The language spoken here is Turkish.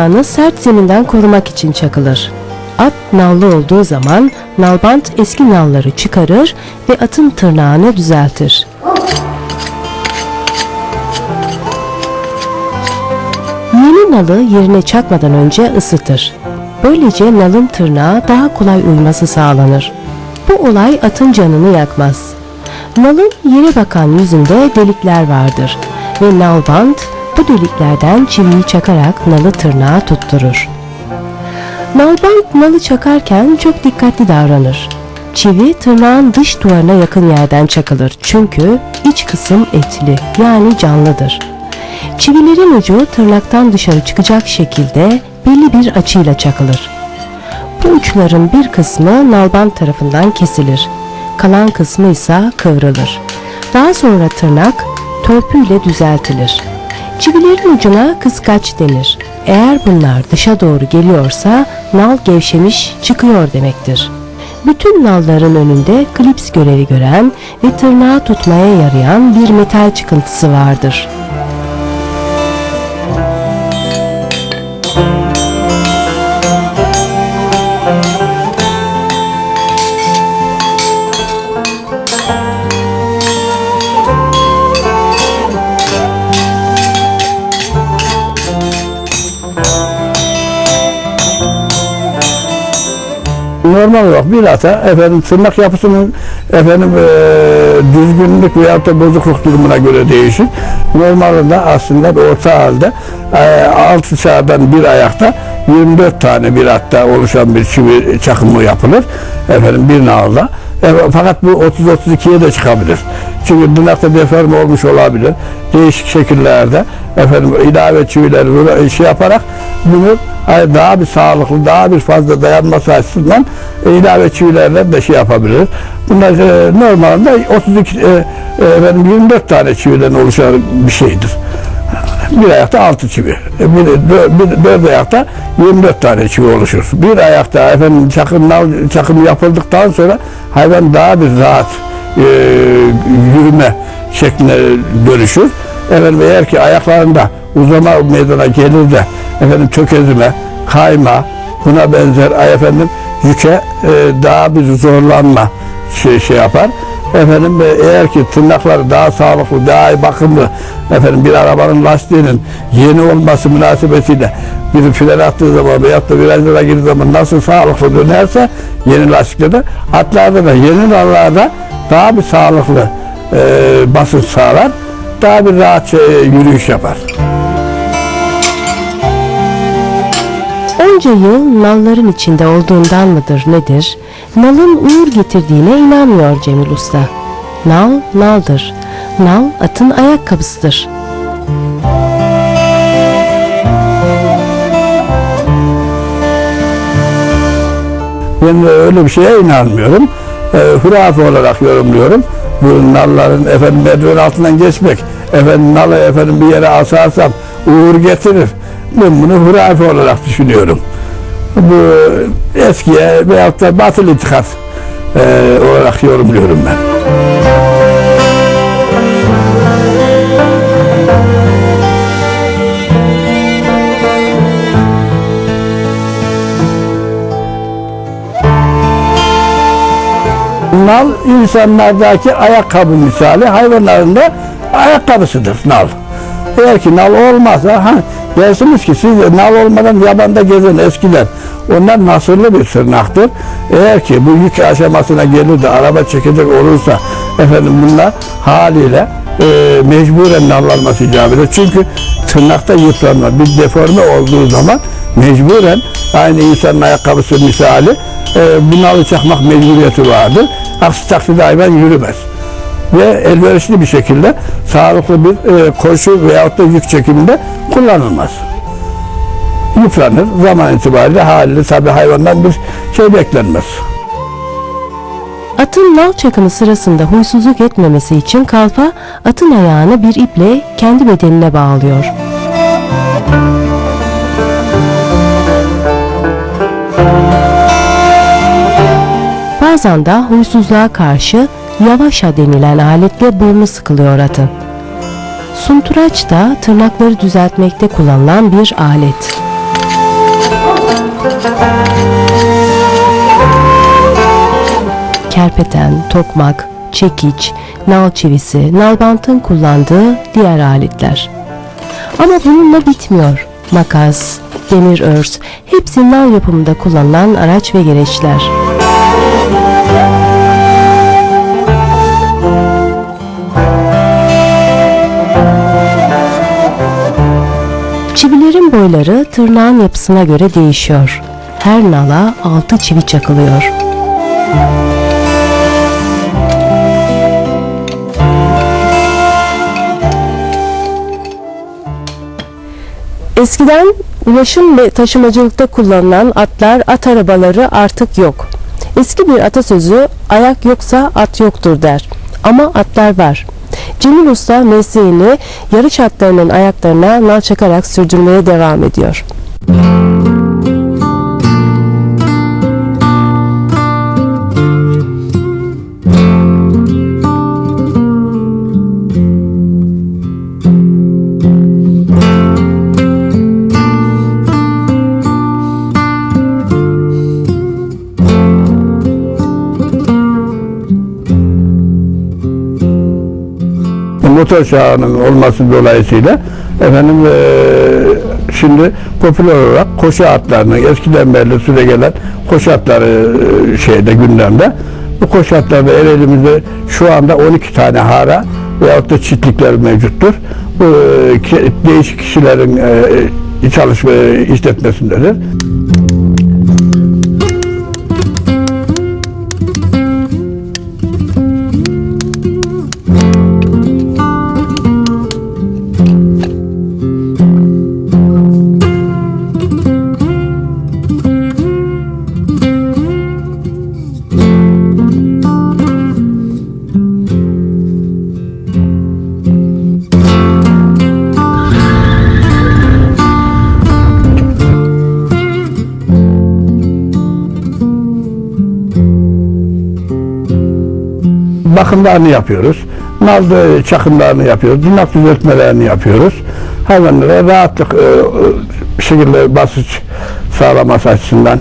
ayağını sert zeminden korumak için çakılır. At nallı olduğu zaman nalbant eski nalları çıkarır ve atın tırnağını düzeltir. Yeni nalı yerine çakmadan önce ısıtır. Böylece nalın tırnağı daha kolay uyması sağlanır. Bu olay atın canını yakmaz. Nalın yere bakan yüzünde delikler vardır ve nalbant bu deliklerden çiviyi çakarak nalı tırnağa tutturur. Nalbant nalı çakarken çok dikkatli davranır. Çivi tırnağın dış duvarına yakın yerden çakılır çünkü iç kısım etli yani canlıdır. Çivilerin ucu tırnaktan dışarı çıkacak şekilde belli bir açıyla çakılır. Bu uçların bir kısmı nalbant tarafından kesilir. Kalan kısmı ise kıvrılır. Daha sonra tırnak törpüyle düzeltilir. Çivilerin ucuna kıskaç denir. Eğer bunlar dışa doğru geliyorsa nal gevşemiş çıkıyor demektir. Bütün nalların önünde klips görevi gören ve tırnağı tutmaya yarayan bir metal çıkıntısı vardır. Normal olarak bilhassa efendim tırnak yapısının efendim e, düzgünlük veya da bozukluk durumuna göre değişir. Normalde aslında orta halde e, altı çağdan bir ayakta 24 tane bir hatta oluşan bir çivi çakımı yapılır. Efendim bir nalda. E, fakat bu 30-32'ye de çıkabilir. Tırnakta deforme olmuş olabilir. Değişik şekillerde efendim ilave çivileri şey yaparak bunu daha bir sağlıklı, daha bir fazla dayanması açısından e, ilave çivilerle de şey yapabilir. Bunlar e, normalde 32 e, e, efendim 24 tane çividen oluşan bir şeydir. Bir ayakta 6 çivi. E, Bir, bir, dört ayakta 24 tane çivi oluşur. Bir ayakta efendim çakım, çakım yapıldıktan sonra hayvan daha bir rahat e, yürüme şekline dönüşür. Efendim eğer ki ayaklarında uzama meydana gelir de efendim tökezime, kayma, buna benzer ay efendim yüke e, daha bir zorlanma şey, şey yapar. Efendim e, eğer ki tırnakları daha sağlıklı, daha iyi bakımlı efendim bir arabanın lastiğinin yeni olması münasebetiyle bir fren attığı zaman veyahut da virajlara girdiği zaman nasıl sağlıklı dönerse yeni lastiklerde atlarda da yeni nallarda daha bir sağlıklı e, basınç sağlar. Daha bir rahat e, yürüyüş yapar. Onca yıl nalların içinde olduğundan mıdır nedir? Nalın uğur getirdiğine inanmıyor Cemil Usta. Nal, naldır. Nal atın ayakkabısıdır. Ben öyle bir şeye inanmıyorum. E, hurafe olarak yorumluyorum. Bu nalların efendim merdiven altından geçmek, efendim nalı efendim bir yere asarsam uğur getirir. Ben bunu hurafe olarak düşünüyorum. Bu eskiye veyahut da batıl itikat e, olarak yorumluyorum ben. Nal insanlardaki ayakkabı misali, hayvanların da ayakkabısıdır nal. Eğer ki nal olmazsa, ha, dersiniz ki siz nal olmadan yabanda gezen eskiler, onlar nasırlı bir tırnaktır. Eğer ki bu yük aşamasına gelir de araba çekecek olursa, efendim bunlar haliyle e, mecburen nallanması icap eder. Çünkü tırnakta yıpranma, bir deforme olduğu zaman mecburen aynı insanın ayakkabısı misali e, bu nalı çakmak mecburiyeti vardır. Aksi takdirde hayvan yürümez. Ve elverişli bir şekilde sağlıklı bir e, koşu veyahut da yük çekiminde kullanılmaz. Yıpranır. Zaman itibariyle haliyle tabi hayvandan bir şey beklenmez. Atın nal çakımı sırasında huysuzluk etmemesi için kalfa atın ayağını bir iple kendi bedenine bağlıyor. Bazen de huysuzluğa karşı yavaşa denilen aletle burnu sıkılıyor atın. Sunturaç da tırnakları düzeltmekte kullanılan bir alet. Kerpeten, tokmak, çekiç, nal çivisi, nalbantın kullandığı diğer aletler. Ama bununla bitmiyor. Makas, demir örs, hepsi nal yapımında kullanılan araç ve gereçler. Çivilerin boyları tırnağın yapısına göre değişiyor. Her nala 6 çivi çakılıyor. Eskiden ulaşım ve taşımacılıkta kullanılan atlar, at arabaları artık yok. Eski bir atasözü ayak yoksa at yoktur der. Ama atlar var. Cemil Usta mesleğini yarış atlarının ayaklarına nal çakarak sürdürmeye devam ediyor. Motor çağının olması dolayısıyla efendim eee, şimdi popüler olarak koşu atlarını eskiden beri süre gelen koşu atları eee, şeyde gündemde. Bu koşu atlarda el elimizde şu anda 12 tane hara veyahut da çiftlikler mevcuttur. Bu ki- değişik kişilerin eee, çalışma işletmesindedir. Bakımlarını yapıyoruz. Naldı çakımlarını yapıyoruz. Tırnak düzeltmelerini yapıyoruz. Hayvanlara rahatlık e, e, şekilde basınç sağlaması açısından.